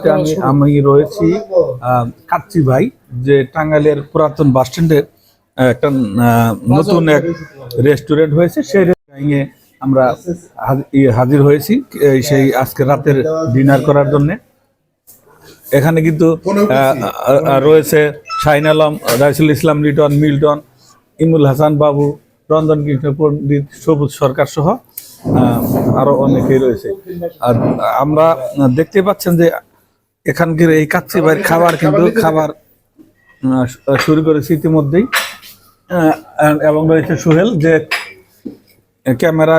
মুহূর্তে আমি আমি রয়েছি কাচ্চি ভাই যে টাঙ্গাইলের পুরাতন বাস স্ট্যান্ডে একটা নতুন এক রেস্টুরেন্ট হয়েছে। সেই রেস্টুরেন্টে আমরা হাজ- হাজির হয়েছি সেই আজকে রাতের ডিনার করার জন্য। এখানে কিন্তু রয়েছে শাহিন আলম রাইসুল ইসলাম লিটন মিল্টন ইমুল হাসান বাবু রঞ্জন কৃষ্ণ পণ্ডিত সবুজ সরকার সহ আহ, আরও অনেকেই রয়েছে। আর আমরা দেখতে পাচ্ছেন যে এখানকার এই কাচ্চি বাড়ির খাবার কিন্তু খাবার শুরু করেছে ইতিমধ্যেই। এবং রয়েছে সোহেল যে ক্যামেরা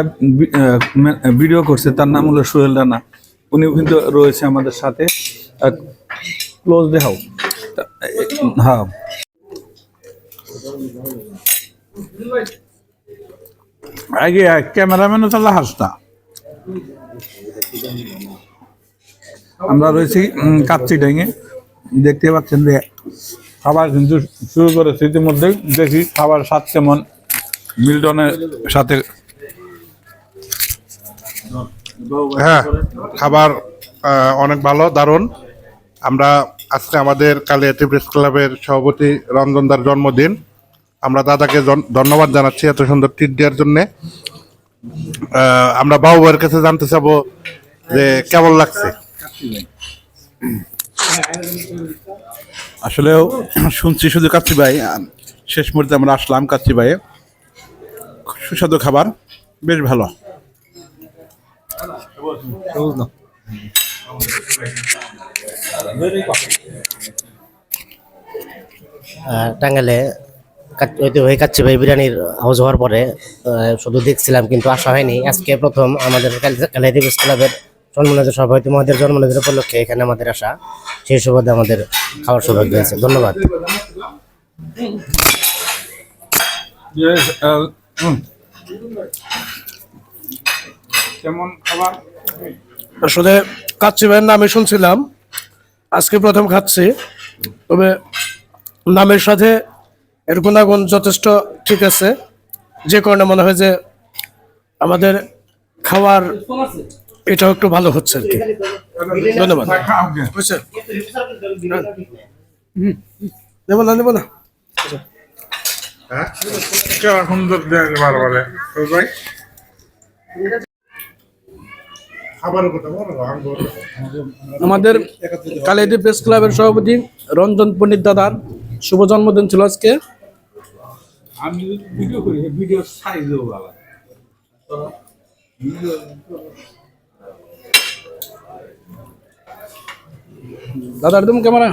ভিডিও করছে তার নাম হলো সোহেল রানা। উনিও কিন্তু রয়েছে আমাদের সাথে। ক্লোজ দেখাও এ, হ্যাঁ। আগে ক্যামেরাম্যানও তাহলে হাসতা আমরা রয়েছি কাচ্চি ডেঙে দেখতে পাচ্ছেন যে খাবার কিন্তু শুরু করেছে ইতিমধ্যেই দেখি খাবার স্বাদ কেমন? মিল্টনের সাথে। হ্যাঁ খাবার অনেক ভালো, দারুণ। আমরা আজকে আমাদের কালিয়াতি প্রেস ক্লাবের সভাপতি রঞ্জনদার জন্মদিন। আমরা দাদাকে ধন্যবাদ জানাচ্ছি এত সুন্দর ট্রিট দেওয়ার জন্য। আমরা বাবু কাছে জানতে চাবো যে কেমন লাগছে? আসলেও শুনছি শুধু কাচ্চি ভাই শেষ মুহূর্তে আমরা আসলাম কাচ্চি ভাইয়ে। সুস্বাদু খাবার, বেশ ভালো। টাঙ্গালে ঐতিহ্যবাহী কাচ্চি ভাই বিরিয়ানির হাউস হওয়ার পরে শুধু দেখছিলাম কিন্তু আসা হয়নি। আজকে প্রথম আমাদের কালিয়াদি প্রেস ক্লাবের জন্মদিনের সভাপতি মহাদের জন্মদিনের উপলক্ষে এখানে আমাদের আসা সেই সুবাদে আমাদের খাওয়ার সৌভাগ্য হয়েছে। ধন্যবাদ. কেমন খাবার? আসলে কাচ্চি ভাইয়ের নামে শুনছিলাম আজকে প্রথম খাচ্ছি তবে নামের সাথে এর গুণাগুণ যথেষ্ট ঠিক আছে। যে কারণে মনে হয় যে আমাদের খাওয়ার এটাও একটু ভালো হচ্ছে আর কি। ধন্যবাদ। হুম। নেব না নেব না। সুন্দর বারবারে। ভাই? খাবারের কথা আমাদের কালিয়াদি প্রেস ক্লাবের সভাপতি রঞ্জন পণ্ডিত দাদার শুভ জন্মদিন ছিল আজকে। আমি ভিডিও করি ভিডিও সাইজও ভালো দাদার তুমি ক্যামেরা